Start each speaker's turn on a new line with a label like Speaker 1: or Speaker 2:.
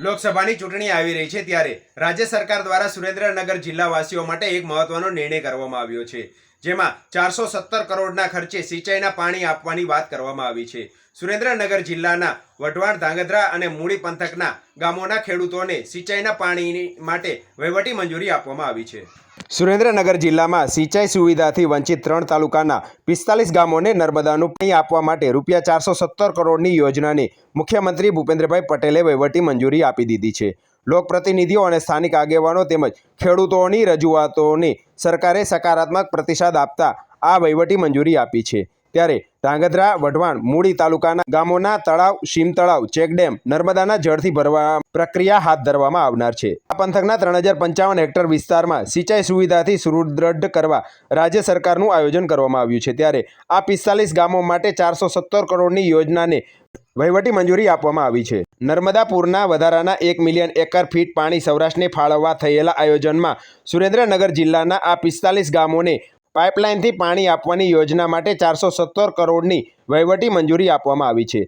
Speaker 1: લોકસભાની ચૂંટણી આવી રહી છે ત્યારે રાજ્ય સરકાર દ્વારા સુરેન્દ્રનગર જિલ્લાવાસીઓ માટે એક મહત્વનો નિર્ણય કરવામાં આવ્યો છે. જેમાં ચારસો સત્તર કરોડના ખર્ચે સિંચાઈના પાણી આપવાની વાત કરવામાં આવી છે. સુરેન્દ્રનગર જિલ્લાના વઢવાણ, ધાંગધ્રા અને મૂળી પંથકના ગામોના ખેડૂતોને સિંચાઈના પાણી માટે વહીવટી મંજૂરી આપવામાં આવી છે. સુરેન્દ્રનગર જિલ્લામાં સિંચાઈ સુવિધાથી વંચિત ત્રણ તાલુકાના પિસ્તાલીસ ગામોને નર્મદાનું પાણી આપવા માટે રૂપિયા ચારસો સત્તર કરોડની યોજનાને મુખ્યમંત્રી ભૂપેન્દ્રભાઈ પટેલે વહીવટી મંજૂરી આપી દીધી છે. લોકપ્રતિનિધિઓ અને સ્થાનિક આગેવાનો તેમજ ખેડૂતોની રજૂઆતોને સરકારે સકારાત્મક પ્રતિસાદ આપતા આ વહીવટી મંજૂરી આપી છે. ત્યારે ધાંગધ્રા, વઢવાણ મૂળી તાલુકાના ગામોના તળાવ શીમ તળાવ ચેકડેમ, નર્મદાના જળથી ભરવા પ્રક્રિયા હાથ ધરવામાં આવનાર છે. આ પંથકના ત્રણ હજાર પંચાવન હેક્ટર વિસ્તારમાં સિંચાઈ સુવિધાથી સુદૃઢ કરવા રાજ્ય સરકારનું આયોજન કરવામાં આવ્યું છે. ત્યારે આ પિસ્તાલીસ ગામો માટે ચારસો સત્તર કરોડની યોજનાને વહીવટી મંજૂરી આપવામાં આવી છે. નર્મદાપુરના વધારાના એક મિલિયન એકર ફીટ પાણી સૌરાષ્ટ્રને ફાળવવા થયેલા આયોજનમાં સુરેન્દ્રનગર જિલ્લાના આ પિસ્તાલીસ ગામોને પાઇપલાઇનથી પાણી આપવાની યોજના માટે ચારસો સત્તર કરોડની વહીવટી મંજૂરી આપવામાં આવી છે.